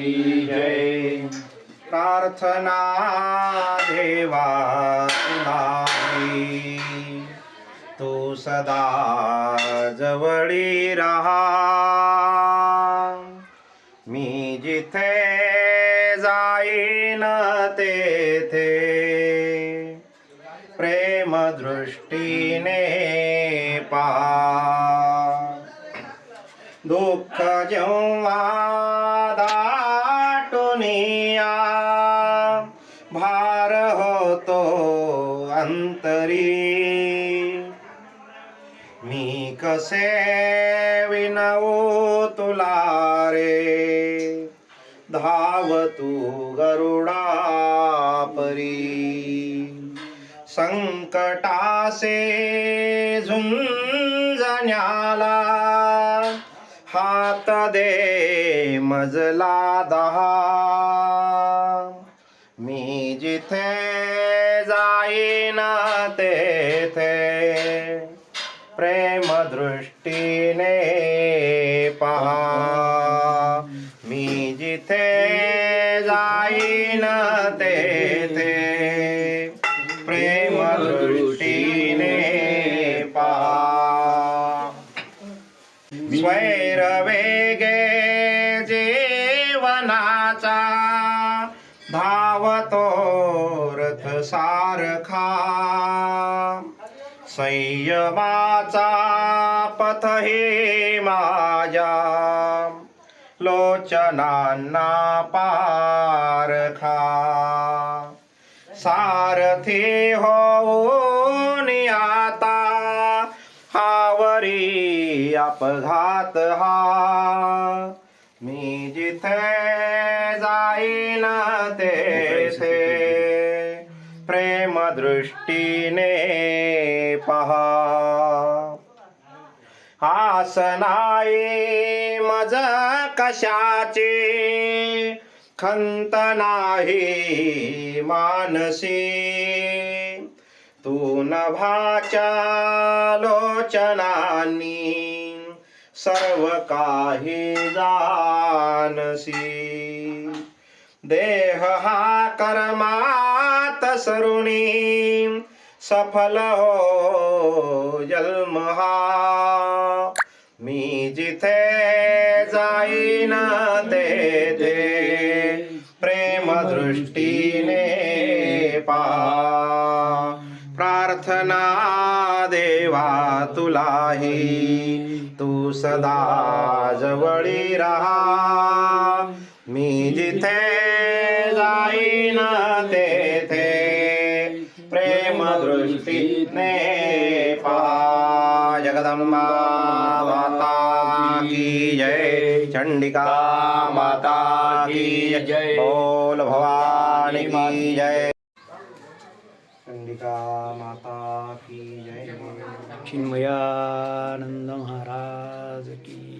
की जय। प्रार्थना देवा तुलाही। तू सदा जवळी राहा। मी जिथे जाईन तेथे प्रेम दृष्टीने पहा दुःख जेव्हा दाटून या भार होतो अंतरी। मी कसे विनवू तुला रे? धाव तू गरुडा परी संकटासे झुंजण्याला हात दे मजला दहा. मी जिथे जाईन तेथे प्रेम दृष्टीने पहा. मी जिथे जाईन तेथे स्वैर वेगे जीवनाचा धावतो रथ सारखा संयमाचा पथ हे माझ्या. लोचनांना पारखा. सारथी हो अपघात हा. मी जिथे जाईन तेथे प्रेम दृष्टीने पहा. आस नाही मज कशाचे? खंत नाही मानसी. तू नभाच्या लोचनानी सर्व काही जानसी देह हा कर्मात सरुणी. सफल हो जन्म हा. मी जिथे जाईन तेथे प्रेम दृष्टीने पा प्रार्थना देवा तुलाही. सदा जवळी राहा. मी जिथे जाईन तेथे प्रेम दृष्टीने जगदंबा माता की जय. चंडिका माता की जय. बोल भवानी की जय. चंडिका माता जय चिन्मयानंद महाराज की।